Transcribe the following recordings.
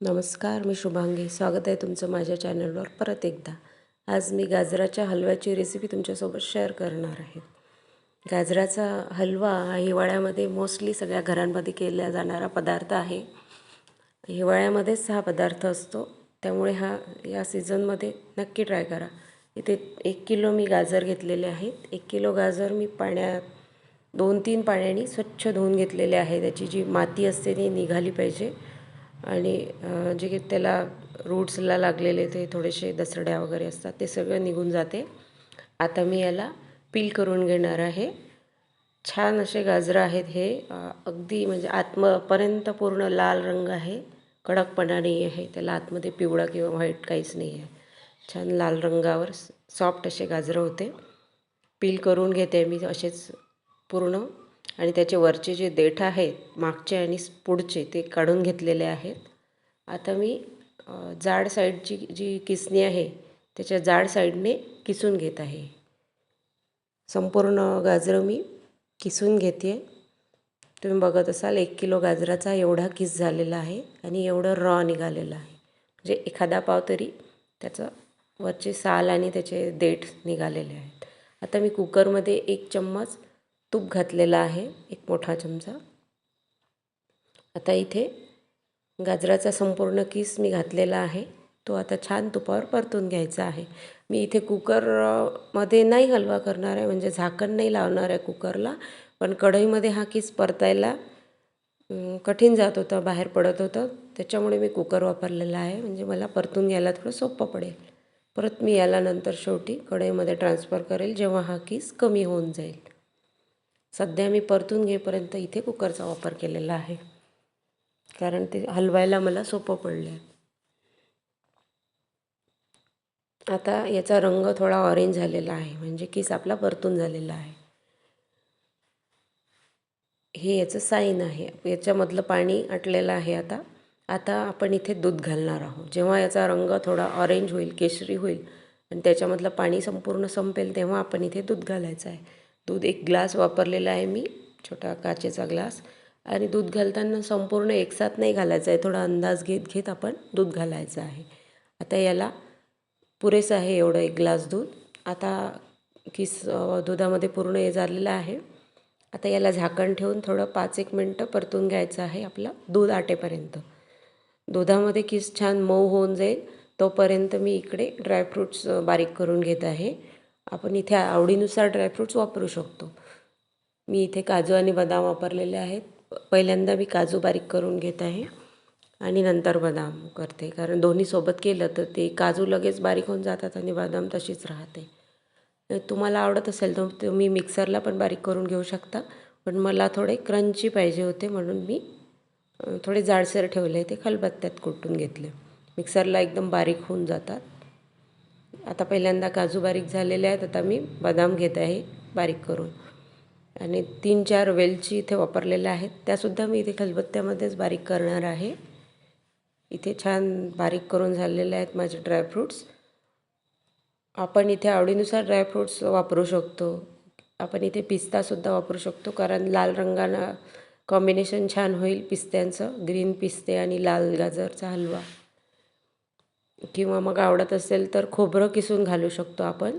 नमस्कार मी शुभांगी. स्वागत आहे तुमचं माझ्या चॅनलवर परत एकदा. आज मी गाजराच्या हलव्याची रेसिपी तुमच्यासोबत शेअर करणार आहे. गाजराचा हलवा हा हिवाळ्यामध्ये मोस्टली सगळ्या घरांमध्ये केला जाणारा पदार्थ आहे. हिवाळ्यामध्येच हा पदार्थ असतो. त्यामुळे हा या सीझनमध्ये नक्की ट्राय करा. इथे एक किलो मी गाजर घेतलेले आहेत. एक किलो गाजर मी पाण्यात दोन तीन पाण्याने स्वच्छ धुवून घेतलेले आहे. त्याची जी माती असते ती निघाली पाहिजे. आणि जे की त्याला रूट्सला लागलेले ते थोडेसे दसरड्या वगैरे असतात ते सगळं निघून जाते. आता मी याला पील करून घेणार आहे. छान असे गाजरं आहेत हे अगदी म्हणजे आतमपर्यंत पूर्ण लाल रंग आहे कडकपणा नाही आहे त्याला आतमध्ये पिवळा किंवा व्हाईट काहीच नाही आहे. छान लाल रंगावर सॉफ्ट असे गाजरं होते. पील करून घेते मी असेच पूर्ण. आणि त्याचे वरचे जे देठ आहेत मागचे आणि पुढचे ते काढून घेतलेले आहेत. आता मी जाड साईडची जी किसणी आहे त्याच्या जाड साईडने किसून घेत आहे. संपूर्ण गाजरं मी किसून घेते. तुम्ही बघत असाल एक किलो गाजराचा एवढा किस झालेला आहे आणि एवढं रॉ निघालेलं आहे. म्हणजे एखादा पाव तरी त्याचं वरचे साल आणि त्याचे देठ निघालेले आहेत. आता मी कुकरमध्ये एक चम्मच तूप घातलेलं आहे एक मोठा चमचा. आता इथे गाजराचा संपूर्ण किस मी घातलेला आहे. तो आता छान तुपावर परतून घ्यायचा आहे. मी इथे कुकरमध्ये नाही हलवा करणार आहे म्हणजे झाकण नाही लावणार आहे कुकरला पण कढईमध्ये हा किस परतायला कठीण जात होतं बाहेर पडत होतं. त्याच्यामुळे मी कुकर वापरलेला आहे म्हणजे मला परतून घ्यायला थोडं सोपं पडेल. परत मी याला नंतर शेवटी कढईमध्ये ट्रान्सफर करेल जेव्हा हा किस कमी होऊन जाईल. सध्या मी परतून घेईपर्यंत इथे कुकरचा वापर केलेला आहे. कारण ते हलवायला मला सोपं पडलं आहे आता याचा रंग थोडा ऑरेंज झालेला आहे. म्हणजे किस आपला परतून झालेला आहे. हे याचं साईन आहे. याच्यामधलं पाणी आटलेलं आहे आता. आता आपण इथे दूध घालणार आहोत. जेव्हा याचा रंग थोडा ऑरेंज होईल केशरी होईल आणि त्याच्यामधलं पाणी संपूर्ण संपेल तेव्हा आपण इथे दूध घालायचं आहे. दूध एक ग्लास वापरलेला आहे मी छोटा काचेचा ग्लास. आणि दूध घालताना संपूर्ण एकसाथ नाही घालायचं आहे थोडा अंदाज घेत घेत आपण दूध घालायचं आहे. आता याला पुरेसं आहे एवढं एक ग्लास दूध. आता किस दुधामध्ये पूर्ण हे झालेलं आहे. आता याला झाकण ठेवून थोडं पाच एक मिनटं परतून घ्यायचं आहे आपलं दूध आटेपर्यंत. दुधामध्ये किस छान मऊ होऊन जाईल तोपर्यंत मी इकडे ड्रायफ्रूट्स बारीक करून घेत आहे. आपण इथे आवडीनुसार ड्रायफ्रूट्स वापरू शकतो. मी इथे काजू आणि बदाम वापरलेले आहेत. पहिल्यांदा मी काजू बारीक करून घेत आहे आणि नंतर बदाम करते. कारण दोन्ही सोबत केलं तर ते काजू लगेच बारीक होऊन जातात आणि बदाम तशीच राहते. तुम्हाला आवडत असेल तर तुम्ही मिक्सरला पण बारीक करून घेऊ शकता. पण मला थोडे क्रंची पाहिजे होते म्हणून मी थोडे जाडसर ठेवले. ते खलबत्त्यात कुटून घेतले. मिक्सरला एकदम बारीक होऊन जातात. आता पहिल्यांदा काजू बारीक झालेले आहेत आता मी बदाम घेत आहे बारीक करून. आणि तीन चार वेलची इथे वापरलेल्या आहेत. त्यासुद्धा मी इथे खलबत्त्यामध्येच बारीक करणार आहे. इथे छान बारीक करून झालेले आहेत माझे ड्रायफ्रूट्स आपण इथे आवडीनुसार ड्रायफ्रूट्स वापरू शकतो. आपण इथे पिस्तासुद्धा वापरू शकतो कारण लाल रंगानं कॉम्बिनेशन छान होईल पिस्त्यांचं. ग्रीन पिस्ते आणि लाल गाजरचा हलवा. किंवा मग आवडत असेल तर खोबरं किसून घालू शकतो आपण.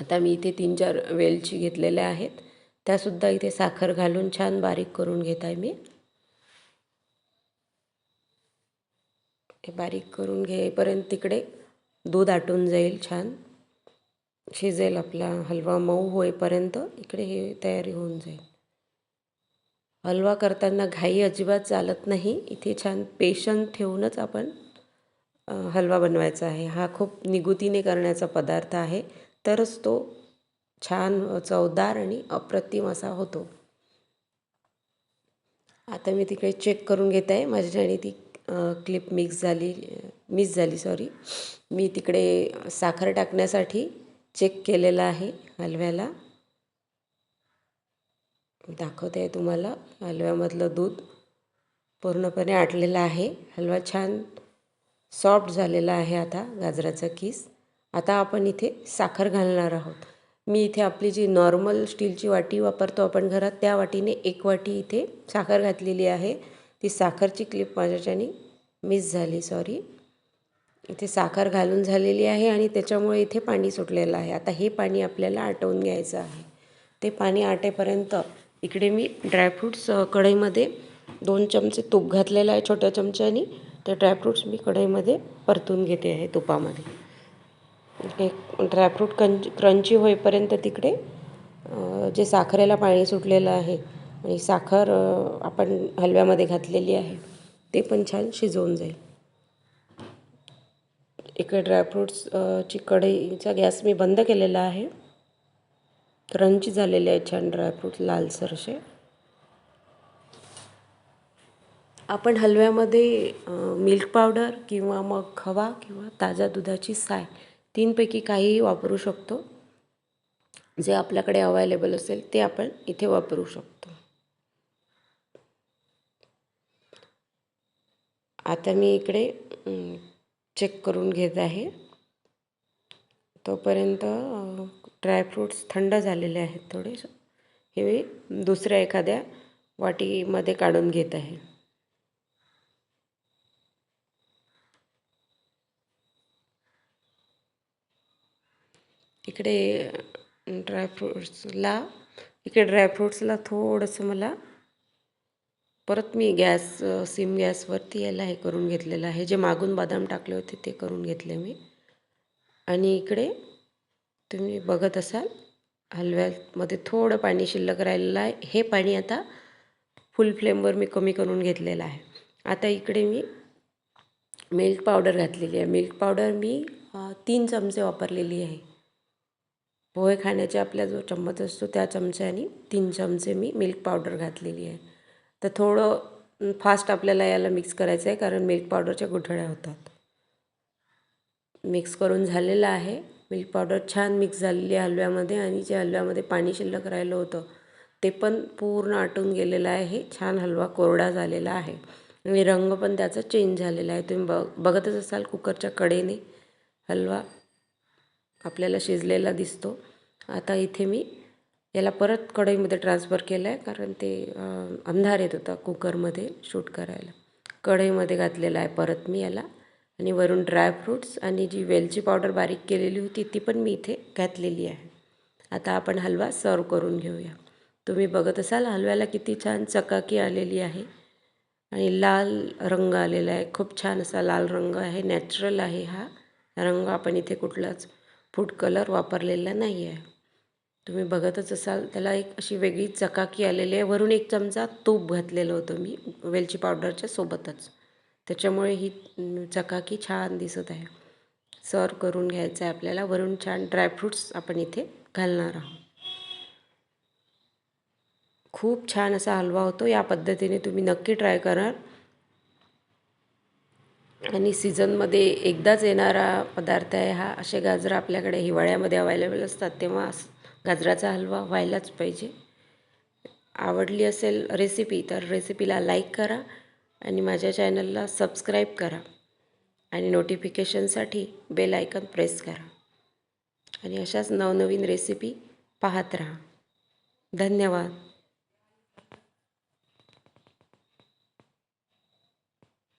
आता मी इथे तीन चार वेलची घेतलेल्या आहेत. त्यासुद्धा इथे साखर घालून छान बारीक करून घेत आहे मी. हे बारीक करून घेईपर्यंत तिकडे दूध आटून जाईल छान. शिजेल आपला हलवा मऊ होईपर्यंत इकडे हे तयारी होऊन जाईल. हलवा करताना घाई अजिबात चालत नाही. इथे छान पेशंट ठेवूनच आपण हलवा बनवायचा आहे. हा खूप निगुतीने करण्याचा पदार्थ आहे. तरच तो छान चवदार आणि अप्रतिम असा होतो. आता मी तिकडे चेक करून घेत आहे. माझ्याने ती क्लिप मिक्स झाली मिस झाली सॉरी मी तिकडे साखर टाकण्यासाठी चेक केलेला आहे हलव्याला. दाखवते आहे तुम्हाला. हलव्यामधलं दूध पूर्णपणे आटलेलं आहे. हलवा छान सॉफ्ट झालेला आहे आता गाजराचा किस. आता आपण इथे साखर घालणार आहोत. मी इथे आपली जी नॉर्मल स्टीलची वाटी वापरतो आपण घरात त्या वाटीने एक वाटी इथे साखर घातलेली आहे. ती साखरची क्लिप माझ्याच्यानी मिस झाली सॉरी इथे साखर घालून झालेली आहे आणि त्याच्यामुळे इथे पाणी सुटलेलं आहे. आता हे पाणी आपल्याला आटवून घ्यायचं आहे. ते पाणी आटेपर्यंत इकडे मी ड्रायफ्रूट्स कढईमध्ये दोन चमचे तूप घातलेलं आहे छोट्या चमच्यानी. ते ड्रायफ्रूट्स मी कढईमध्ये परतून घेते आहे तुपामध्ये. ड्रायफ्रूट कंच क्रंची होईपर्यंत तिकडे जे साखरेला पाणी सुटलेलं आहे आणि साखर आपण हलव्यामध्ये घातलेली आहे ते पण छान शिजवून जाईल. इकडे ड्रायफ्रूट्सची कढईचा गॅस मी बंद केलेला आहे. क्रंची झालेले आहेत छान ड्रायफ्रूट लालसरसे आपण हलव्यामध्ये मिल्क पावडर किंवा मग खवा किंवा ताज्या दुधाची साय तीनपैकी काहीही वापरू शकतो. जे आपल्याकडे अवेलेबल असेल ते आपण इथे वापरू शकतो. आता मी इकडे चेक करून घेत आहे. तोपर्यंत ड्रायफ्रूट्स थंड झालेले आहेत थोडे हे मी दुसऱ्या एखाद्या वाटीमध्ये काढून घेत आहे. इकडे ड्रायफ्रूट्सला इकडे ड्रायफ्रूट्सला थोडंसं मला परत मी गॅस सिम गॅसवरती याला हे करून घेतलेलं आहे. जे मागून बदाम टाकले होते ते करून घेतले मी. आणि इकडे तुम्ही बघत असाल हलव्यामध्ये थोडं पाणी शिल्लक राहिलेलं आहे. हे पाणी आता फुल फ्लेमवर मी कमी करून घेतलेलं आहे. आता इकडे मी मिल्क पावडर घातलेली आहे. मिल्क पावडर मी तीन चमचे वापरलेली आहे. पोहे खाण्याचा आपला जो चम्मच असतो त्या चमच्याने तीन चमचे मी मिल्क पावडर घातलेली आहे. तर थोडं फास्ट आपल्याला याला मिक्स करायचं आहे कारण मिल्क पावडरच्या गुठळ्या होतात. मिक्स करून झालेलं आहे. मिल्क पावडर छान मिक्स झालेली आहे हलव्यामध्ये आणि जे हलव्यामध्ये पाणी शिल्लक राहिलं होतं ते पण पूर्ण आटून गेलेलं आहे. छान हलवा कोरडा झालेला आहे. आणि रंग पण त्याचा चेंज झालेला आहे. तुम्ही बघ बघतच असाल कुकरच्या कडेने हलवा. आपल्याला शिजलेला दिसतो. आता इथे मी याला परत कढईमध्ये ट्रान्सफर केलं आहे कारण ते अंधार येत होता कुकरमध्ये शूट करायला. कढईमध्ये घातलेलं आहे परत मी याला. आणि वरून ड्रायफ्रूट्स आणि जी वेलची पावडर बारीक केलेली होती ती पण मी इथे घातलेली आहे. आता आपण हलवा सर्व करून घेऊया. तुम्ही बघत असाल हलव्याला किती छान चकाकी आलेली आहे. आणि लाल रंग आलेला आहे. खूप छान असा लाल रंग आहे. नॅचरल आहे हा. रंग आपण इथे कुठलाच फूड कलर वापरलेला नाही आहे तुम्ही बघतच असाल त्याला एक अशी वेगळी चकाकी आलेली आहे. वरून एक चमचा तूप घातलेलं होतं मी वेलची पावडरच्या सोबतच. त्याच्यामुळे ही चकाकी छान दिसत आहे. सर्व करून घ्यायचं आहे आपल्याला. वरून छान ड्रायफ्रूट्स आपण इथे घालणार आहोत. खूप छान असा हलवा होतो. या पद्धतीने तुम्ही नक्की ट्राय कराल. आणि सीझनमध्ये एकदाच येणारा पदार्थ आहे हा. असे गाजरं आपल्याकडे हिवाळ्यामध्ये अवेलेबल असतात तेव्हा गाजराचा हलवा व्हायलाच पाहिजे. आवडली असेल रेसिपी तर रेसिपीला लाईक करा आणि माझ्या चॅनलला सबस्क्राईब करा. आणि नोटिफिकेशनसाठी बेल आयकन प्रेस करा. आणि अशाच नवनवीन रेसिपी पाहत राहा. धन्यवाद.